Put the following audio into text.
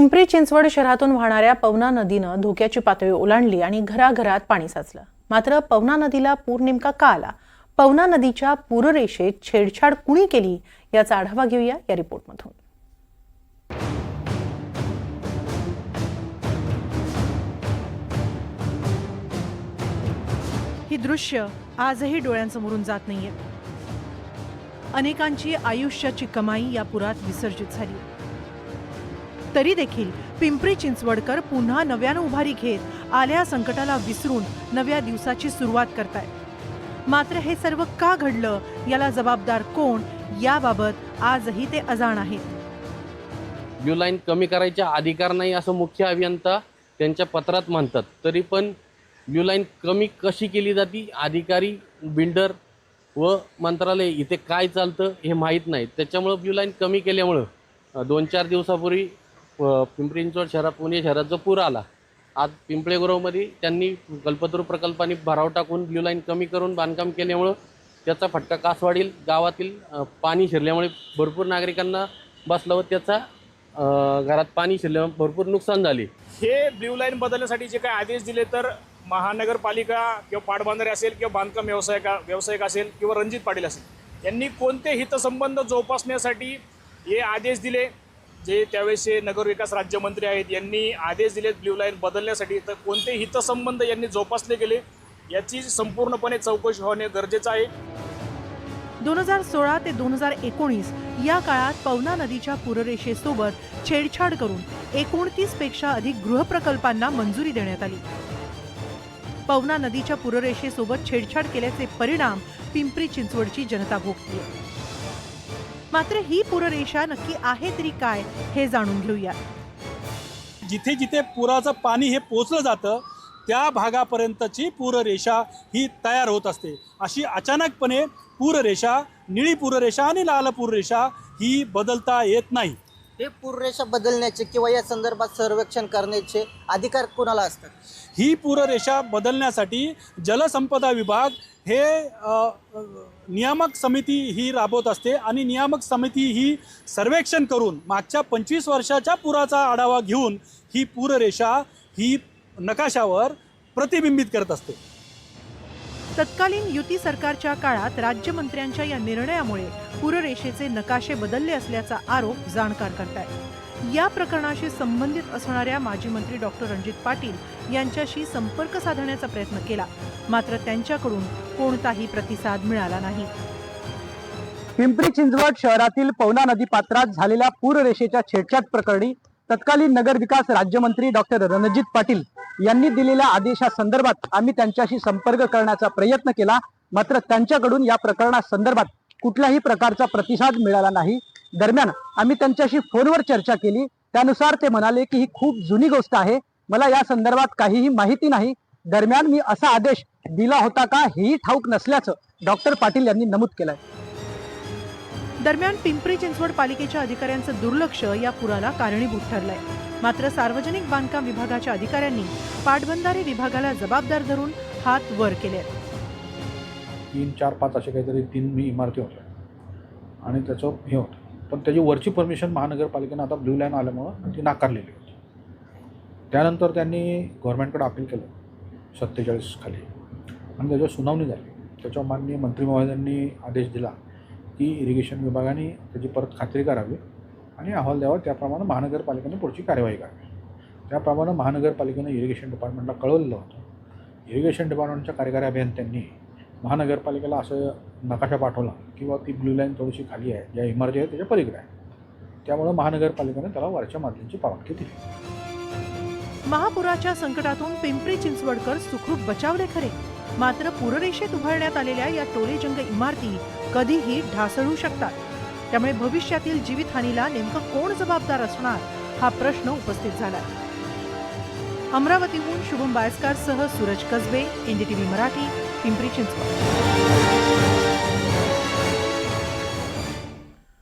पिंपरी चिंचवड शहरातून वाहणाऱ्या पवना नदीनं धोक्याची पातळी ओलांडली आणि घराघरात पाणी साचलं. मात्र पवना नदीला पूर नेमका का आला? पवना नदीच्या पूररेषेत छेडछाड कुणी केली? याचा आढावा घेऊया या रिपोर्टमधून. ही दृश्य आजही डोळ्यांसमोरून जात नाहीये. अनेकांची आयुष्याची कमाई या पुरात विसर्जित झाली. तरी देखील पिंपरी चिंचवडकर पुन्हा नव्यानं उभारी घेत आल्या संकटाला विसरून नव्या दिवसाची सुरुवात करतायत. मात्र हे सर्व का घडलं? याला जबाबदार कोण? याबाबत आजही ते अजाण आहेत. ब्ल्यू लाईन कमी करायचा अधिकार नाही असं मुख्य अभियंता त्यांच्या पत्रात म्हणतात. तरी पण ब्ल्यू लाईन कमी कशी केली जाती? अधिकारी बिल्डर व मंत्रालय इथे काय चालतं हे माहीत नाही. त्याच्यामुळं ब्ल्यू लाईन कमी केल्यामुळं दोन चार दिवसापूर्वी पिंपरी चिंचवड शहरात पुणे शहरात जो पूर आला आज पिंपळेगुरवमध्ये त्यांनी कल्पतरू प्रकल्पाने भराव टाकून ब्ल्यू लाईन कमी करून बांधकाम केल्यामुळं त्याचा फटका कासवाडील गावातील पाणी शिरल्यामुळे भरपूर नागरिकांना बसला व त्याचा घरात पाणी शिरल्यामुळे भरपूर नुकसान झाले. हे ब्ल्यू लाईन बदलण्यासाठी जे काही आदेश दिले तर महानगरपालिका किंवा पाटबंधारे असेल किंवा बांधकाम व्यावसायिक व्यावसायिक असेल किंवा रणजित पाटील असेल यांनी कोणते हितसंबंध जोपासण्यासाठी हे आदेश दिले? जे त्यावेळेसचे नगरविकास राज्यमंत्री आहेत यांनी आदेश दिलेत ब्ल्यू लाईन बदलण्यासाठी. तर कोणते हितसंबंध यांनी जोपासले गेले याची संपूर्णपणे चौकशी होणे गरजेचं आहे. दोन हजार सोळा ते दोन हजार एकोणीस या काळात पवना नदीच्या पूररेषेसोबत छेडछाड करून एकोणतीसपेक्षा अधिक गृहप्रकल्पांना मंजुरी देण्यात आली. पवना नदीच्या पूररेषेसोबत छेडछाड केल्याचे परिणाम पिंपरी चिंचवडची जनता भोगतीये. मात्र ही पूररेषा नक्की आहे तरी काय हे जाणून घेऊया जिथे जिथे पुराचं पाणी हे पोचलं जातं त्या भागापर्यंतची पूररेषा ही तयार होत असते. अशी अचानकपणे पूररेषा निळी पूररेषा आणि लाल पूररेषा ही बदलता येत नाही. हे पूररेषा बदलण्याचे किंवा या संदर्भात सर्वेक्षण करण्याचे अधिकार कोणाला असतात? ही पूररेषा बदलण्यासाठी जलसंपदा विभाग हे अ, अ, नियामक समिती ही राबवत असते आणि नियामक समिती ही सर्वेक्षण करून मागच्या पंचवीस वर्षाच्या पुराचा आढावा घेऊन ही पूररेषा ही नकाशावर प्रतिबिंबित करत असते. तत्कालीन युती सरकारच्या काळात राज्यमंत्र्यांच्या या निर्णयामुळे पूररेषेचे नकाशे बदलले असल्याचा आरोप जाणकार करतायत. या प्रकरणाशी संबंधित असणाऱ्या माजी मंत्री डॉक्टर रणजित पाटील यांच्याशी संपर्क साधण्याचा प्रयत्न केला मात्र त्यांच्याकडून कोणताही प्रतिसाद मिळाला नाही. पिंपरी चिंचवड शहरातील पवना नदी पात्रात झालेल्या पूररेषेच्या छेडछाड प्रकरणी तत्कालीन नगर विकास राज्यमंत्री डॉक्टर रणजित पाटील यांनी दिलेल्या आदेशासंदर्भात आम्ही त्यांच्याशी संपर्क करण्याचा प्रयत्न केला. मात्र त्यांच्याकडून या प्रकरणासंदर्भात कुठल्याही प्रकारचा प्रतिसाद मिळाला नाही. दरम्यान आम्ही त्यांच्याशी फोनवर चर्चा केली. त्यानुसार ते म्हणाले की ही खूप जुनी गोष्ट आहे. मला या संदर्भात काहीही माहिती नाही. दरम्यान मी असा आदेश दिला होता का हेही ठाऊक नसल्याचं डॉक्टर पाटील यांनी नमूद केलंय. दरम्यान पिंपरी चिंचवड पालिकेच्या अधिकाऱ्यांचं दुर्लक्ष या पुराला कारणीभूत ठरलंय. मात्र सार्वजनिक बांधकाम विभागाच्या अधिकाऱ्यांनी पाटबंधारे विभागाला जबाबदार धरून हात वर केले तीन चार पाच असे काहीतरी तीन मी इमारती होत्या. आणि त्याचं हे होतं. पण त्याची वरची परमिशन महानगरपालिकेनं आता ब्ल्यू लाईन आल्यामुळं ती नाकारलेली होती. त्यानंतर त्यांनी गव्हर्नमेंटकडे अपील केलं. सत्तेचाळीस खाली. आणि त्याच्यावर सुनावणी झाली. त्याच्यावर माननीय मंत्री महोदयांनी आदेश दिला. ती इरिगेशन विभागाने त्याची परत खात्री करावी आणि अहवाल द्यावा. त्याप्रमाणे महानगरपालिकेने पुढची कार्यवाही करावी. त्याप्रमाणे महानगरपालिकेनं इरिगेशन डिपार्टमेंटला कळवलेलं होतं. इरिगेशन डिपार्टमेंटच्या कार्यकारी अभियंत्यांनी महानगरपालिकेला असं नकाशा पाठवला किंवा ती ब्ल्यू लाईन थोडीशी खाली आहे. ज्या इमारती आहे त्याच्या पलीकडे आहे. त्यामुळं महानगरपालिकेने त्याला वरच्या मागणीची परवानगी दिली. महापुराच्या संकटातून पिंपरी चिंचवडकर सुखरूप बचावले खरे. मात्र पूररेषेत उभारण्यात आलेल्या या टोलेजंग इमारती कधीही ढासळू शकतात. त्यामुळे भविष्यातील जीवितहानीला नेमकं कोण जबाबदार असणार हा प्रश्न उपस्थित झाला अमरावतीहून शुभम बायस्कार सह सूरज कसबे एनडीटीव्ही मराठी पिंपरी चिंचवड.